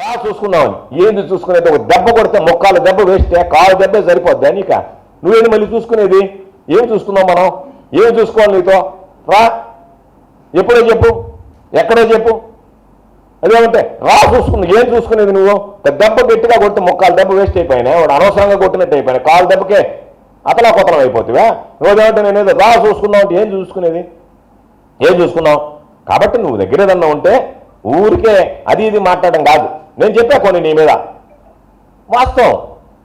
రా చూసుకున్నావని ఏంది చూసుకునేది? ఒక దెబ్బ కొడితే మొక్కాలు దెబ్బ వేస్తే కాలు దెబ్బే సరిపోద్ది నీక? నువ్వేంటి మళ్ళీ చూసుకునేది? ఏం చూసుకున్నావు మనం? ఏం చూసుకోవాలి నీతో? రా. ఎప్పుడో చెప్పు. ఎక్కడో చెప్పు. అదేమంటే రా చూసుకుని ఏం చూసుకునేది నువ్వు? దెబ్బ గట్టిగా కొడితే మొక్కాలు దెబ్బ వేస్ట్ అయిపోయినాయి వాడు అనవసరంగా కొట్టినట్టు అయిపోయినాయి కాలు దెబ్బకే అతలా కొతలం అయిపోతుందా రోజేమంటే నేను ఏదో రా చూసుకున్నావు అంటే ఏం చూసుకునేది? ఏం చూసుకున్నావు? కాబట్టి నువ్వు దగ్గర ఏదన్నా ఉంటే ఊరికే అది ఇది మాట్లాడడం కాదు. నేను చెప్పా కొన్ని నీ మీద. వాస్తవం.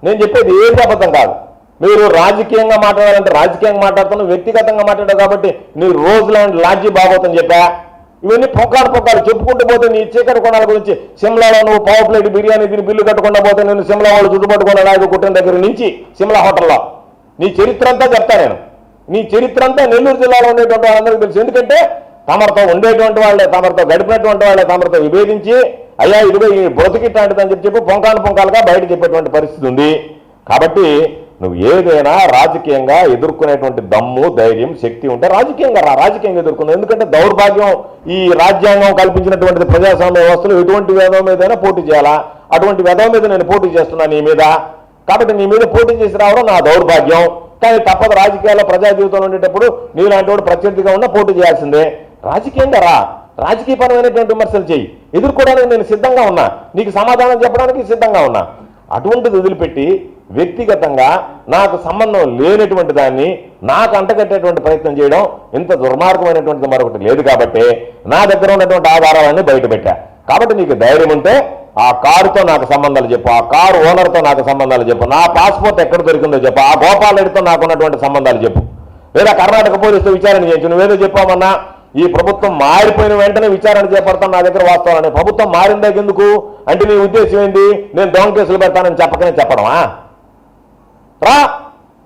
నేను చెప్పేది ఏది అబద్ధం కాదు. మీరు రాజకీయంగా మాట్లాడాలంటే రాజకీయంగా మాట్లాడుతున్నావు వ్యక్తిగతంగా మాట్లాడావు కాబట్టి నీ రోజులాంటి లాడ్జీ బాగోతుందని చెప్పా. ఇవన్నీ పొక్కాడు పొక్కాడు చెప్పుకుంటూ పోతే నీ చీకటి కొనాల గురించి సిమ్లాలో నువ్వు పావు ప్లేట్ బిర్యానీ తిని బిల్లు కట్టకుండా పోతే నేను సిమ్లా వాళ్ళు చుట్టుపట్టుకున్న నాయకు కుట్టిన దగ్గర నుంచి సిమ్లా హోటల్లో. నీ చరిత్ర అంతా చెప్తా నేను. నీ చరిత్ర అంతా నెల్లూరు జిల్లాలో ఉండేటువంటి వాళ్ళందరికీ తెలుసు. ఎందుకంటే తమరితో ఉండేటువంటి వాళ్ళే తమరితో గడిపినటువంటి వాళ్ళే తమరితో విభేదించి అయ్యా ఇదిగో ఈ బ్రతికిట్లాంటిదని చెప్పి చెప్పి పొంకాలు పొంకాలుగా బయట చెప్పేటువంటి పరిస్థితి ఉంది. కాబట్టి నువ్వు ఏదైనా రాజకీయంగా ఎదుర్కొనేటువంటి దమ్ము ధైర్యం శక్తి ఉంటే రాజకీయంగా రా రాజకీయంగా ఎదుర్కొన్నావు ఎందుకంటే దౌర్భాగ్యం ఈ రాజ్యాంగం కల్పించినటువంటి ప్రజాస్వామ్య వ్యవస్థలు ఎటువంటి వేదం మీదైనా పోటీ చేయాలా? అటువంటి వేదం మీద నేను పోటీ చేస్తున్నా నీ మీద. కాబట్టి నీ మీద పోటీ చేసి రావడం నా దౌర్భాగ్యం. కానీ తప్పదు రాజకీయాల్లో ప్రజా జీవితంలో ఉండేటప్పుడు నీలాంటి వాడు ప్రత్యర్థిగా ఉన్నా పోటీ చేయాల్సిందే. రాజకీయంగా రా రాజకీయపరమైనటువంటి విమర్శలు చేయి. ఎదుర్కోవడానికి నేను సిద్ధంగా ఉన్నా. నీకు సమాధానం చెప్పడానికి సిద్ధంగా ఉన్నా. అటువంటిది వదిలిపెట్టి వ్యక్తిగతంగా నాకు సంబంధం లేనటువంటి దాన్ని నాకు అంటగట్టేటువంటి ప్రయత్నం చేయడం ఇంత దుర్మార్గమైనటువంటిది మరొకటి లేదు కాబట్టి నా దగ్గర ఉన్నటువంటి ఆధారాలన్నీ బయటపెట్టా కాబట్టి నీకు ధైర్యం ఉంటే ఆ కారుతో నాకు సంబంధాలు చెప్పు ఆ కారు ఓనర్తో నాకు సంబంధాలు చెప్పు నా పాస్పోర్ట్ ఎక్కడ దొరికిందో చెప్పు ఆ గోపాల్ రెడ్డితో నాకు ఉన్నటువంటి సంబంధాలు చెప్పు. లేదా కర్ణాటక పోలీసుతో విచారణ చేయొచ్చు నువ్వేదో చెప్పామన్నా ఈ ప్రభుత్వం మారిపోయిన వెంటనే విచారణ చేపడతాను నా దగ్గర వాస్తవాలని. ప్రభుత్వం మారిన ఎందుకు? అంటే నీ ఉద్దేశం ఏంటి? నేను దొంగ కేసులు పెడతానని చెప్పకనే చెప్పడమా? రా!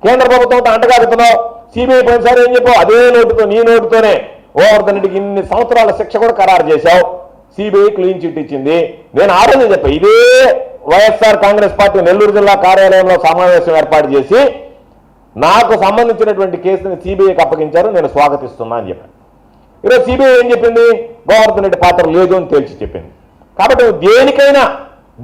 కేంద్ర ప్రభుత్వంతో అంటగాడుతున్నావు సిబిఐ పోయినసారి ఏం చెప్పావు? అదే నోటుతో నీ నోటుతోనే. ఓవర్ధనుడికి ఇన్ని సంవత్సరాల శిక్ష కూడా ఖరారు చేశావు. సిబిఐ క్లీన్ చిట్ ఇచ్చింది. నేను ఆ రోజే చెప్పా ఇదే వైఎస్ఆర్ కాంగ్రెస్ పార్టీ నెల్లూరు జిల్లా కార్యాలయంలో సమావేశం ఏర్పాటు చేసి నాకు సంబంధించినటువంటి కేసుని సిబిఐకి అప్పగించారు నేను స్వాగతిస్తున్నా అని చెప్పాను ఈరోజు సిబిఐ ఏం చెప్పింది? గోవర్ధన్ రెడ్డి పాత్ర లేదు అని తేల్చి చెప్పింది. కాబట్టి నువ్వు దేనికైనా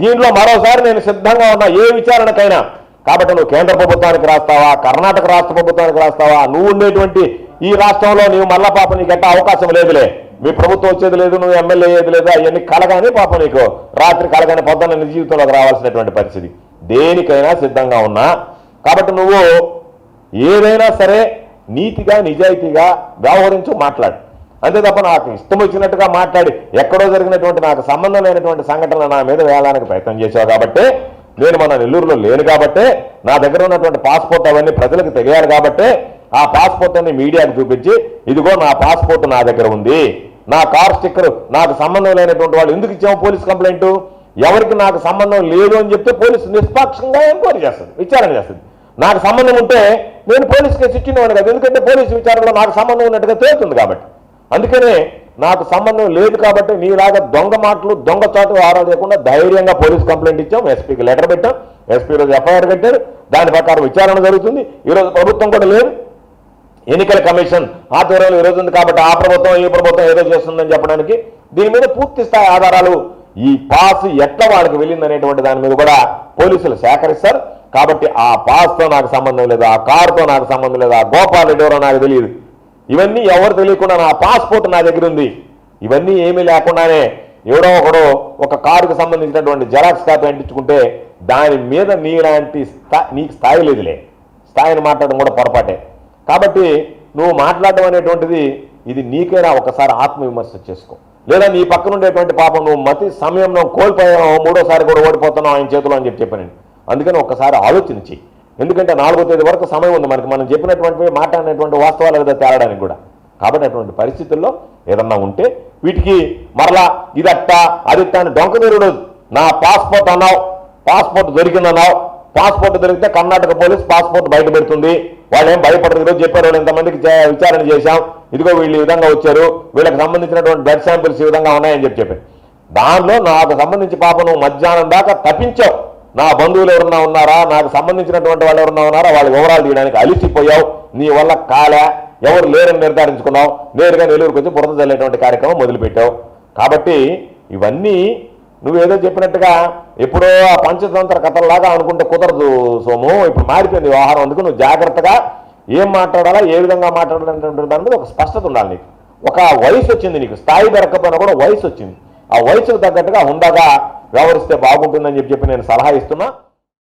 దీనిలో మరోసారి నేను సిద్ధంగా ఉన్నా ఏ విచారణకైనా కాబట్టి నువ్వు కేంద్ర ప్రభుత్వానికి రాస్తావా? కర్ణాటక రాష్ట్ర ప్రభుత్వానికి రాస్తావా? నువ్వు ఉండేటువంటి ఈ రాష్ట్రంలో నువ్వు మళ్ళా పాప నీకు ఎట్ట అవకాశం లేదులే. మీ ప్రభుత్వం వచ్చేది లేదు నువ్వు ఎమ్మెల్యే అయ్యేది లేదు అవన్నీ కలగానే పాప నీకు. రాత్రి కలగానే పొద్దున్న నీ జీవితంలోకి రావాల్సినటువంటి పరిస్థితి. దేనికైనా సిద్ధంగా ఉన్నా కాబట్టి నువ్వు ఏదైనా సరే నీతిగా నిజాయితీగా వ్యవహరించు మాట్లాడు. అంతే తప్ప నాకు ఇష్టం వచ్చినట్టుగా మాట్లాడి ఎక్కడో జరిగినటువంటి నాకు సంబంధం లేనటువంటి సంఘటనలు నా మీద వేయడానికి ప్రయత్నం చేశావు కాబట్టి నేను మన నెల్లూరులో లేను కాబట్టి నా దగ్గర ఉన్నటువంటి పాస్పోర్ట్ అవన్నీ ప్రజలకు తెలియాలి కాబట్టి ఆ పాస్పోర్ట్ అన్ని మీడియాకు చూపించి ఇదిగో నా పాస్పోర్ట్ నా దగ్గర ఉంది. నా కార్ స్టిక్కర్ నాకు సంబంధం లేనటువంటి వాళ్ళు ఎందుకు ఇచ్చాము పోలీస్ కంప్లైంట్? ఎవరికి నాకు సంబంధం లేదు అని చెప్తే పోలీసు నిష్పాక్షంగా ఎంక్వైరీ చేస్తుంది విచారణ చేస్తుంది. నాకు సంబంధం ఉంటే నేను పోలీస్ కేసు ఇచ్చినవాడు కదా. ఎందుకంటే పోలీసు విచారణలో నాకు సంబంధం ఉన్నట్టుగా తేలుతుంది కాబట్టి. అందుకనే నాకు సంబంధం లేదు కాబట్టి నీలాగా దొంగ మాటలు దొంగ చాటు ఆరాధకుండా ధైర్యంగా పోలీస్ కంప్లైంట్ ఇచ్చాం. ఎస్పీకి లెటర్ పెట్టాం. ఎస్పీ రోజు ఎఫ్ఐఆర్ కట్టారు. దాని ప్రకారం విచారణ జరుగుతుంది. ఈరోజు ప్రభుత్వం కూడా లేదు. ఎన్నికల కమిషన్ ఆధ్వర్యంలో ఈరోజు ఉంది కాబట్టి ఆ ప్రభుత్వం ఈ ప్రభుత్వం ఏదో చేస్తుందని చెప్పడానికి దీని మీద పూర్తి స్థాయి ఆధారాలు ఈ పాస్ ఎట్లా వాళ్ళకి వెళ్ళిందనేటువంటి దాని మీద కూడా పోలీసులు సేకరిస్తారు. కాబట్టి ఆ పాస్తో నాకు సంబంధం లేదు ఆ కారుతో నాకు సంబంధం లేదు ఆ గోపాల్ రెడ్డి నాకు తెలియదు. ఇవన్నీ ఎవరు తెలియకుండా నా పాస్పోర్ట్ నా దగ్గర ఉంది. ఇవన్నీ ఏమీ లేకుండానే ఎవడో ఒకడో ఒక కారుకు సంబంధించినటువంటి జెరాక్స్ కాపీ అంటించుకుంటే దాని మీద నీలాంటి స్థా నీకు స్థాయి లేదులే. స్థాయిని మాట్లాడడం కూడా పొరపాటే. కాబట్టి నువ్వు మాట్లాడడం అనేటువంటిది ఇది నీకేనా ఒకసారి ఆత్మవిమర్శ చేసుకో. లేదా నీ పక్కన ఉండేటువంటి పాపం నువ్వు మతి సమయంలో కోల్పోయావు మూడోసారి కూడా ఓడిపోతున్నావు ఆయన చేతిలో అని చెప్పి చెప్పాను అందుకని ఒక్కసారి ఆలోచన చెయ్యి. ఎందుకంటే నాలుగో తేదీ వరకు సమయం ఉంది మనకి. మనం చెప్పినటువంటి మాట్లాడినటువంటి వాస్తవాలు ఏదో తేలడానికి కూడా. కాబట్టి అటువంటి పరిస్థితుల్లో ఏదన్నా ఉంటే వీటికి మరలా ఇదట్ట అదిట్ట అని డొంకనీరుడు నా పాస్పోర్ట్ అన్నావు పాస్పోర్ట్ దొరికిందన్నావు. పాస్పోర్ట్ దొరికితే కర్ణాటక పోలీస్ పాస్పోర్ట్ బయట పెడుతుంది. వాళ్ళు ఏం భయపడరు ఈరోజు చెప్పారు వాళ్ళు ఇంతమందికి చే- విచారణ చేశాం. ఇదిగో వీళ్ళు ఈ విధంగా వచ్చారు. వీళ్ళకి సంబంధించినటువంటి బ్లడ్ శాంపిల్స్ ఈ విధంగా ఉన్నాయని చెప్పి చెప్పారు. దానిలో నాకు సంబంధించి పాప నువ్వు మధ్యాహ్నం దాకా తప్పించావు. నా బంధువులు ఎవరన్నా ఉన్నారా? నాకు సంబంధించినటువంటి వాళ్ళు ఎవరన్నా ఉన్నారా? వాళ్ళ వివరాలు తీయడానికి అలిసిపోయావు. నీ వల్ల కాలే. ఎవరు లేరని నిర్ధారించుకున్నావు. నేరుగా నెల్లూరుకు వచ్చి బురద చల్లేటువంటి కార్యక్రమం మొదలుపెట్టావు. కాబట్టి ఇవన్నీ నువ్వేదో చెప్పినట్టుగా ఎప్పుడో ఆ పంచతంత్ర కథల్లాగా అనుకుంటే కుదరదు సోము. ఇప్పుడు మారిపోయింది వ్యవహారం. అందుకు నువ్వు జాగ్రత్తగా ఏం మాట్లాడాలా ఏ విధంగా మాట్లాడాలంటే దాని మీద ఒక స్పష్టత ఉండాలి నీకు. ఒక వయసు వచ్చింది నీకు. స్థాయి దొరకపోయినా కూడా వయసు వచ్చింది. ఆ వయసుకు తగ్గట్టుగా హుందాగా వ్యవహరిస్తే బాగుంటుందని చెప్పి చెప్పి నేను సలహా ఇస్తున్నా.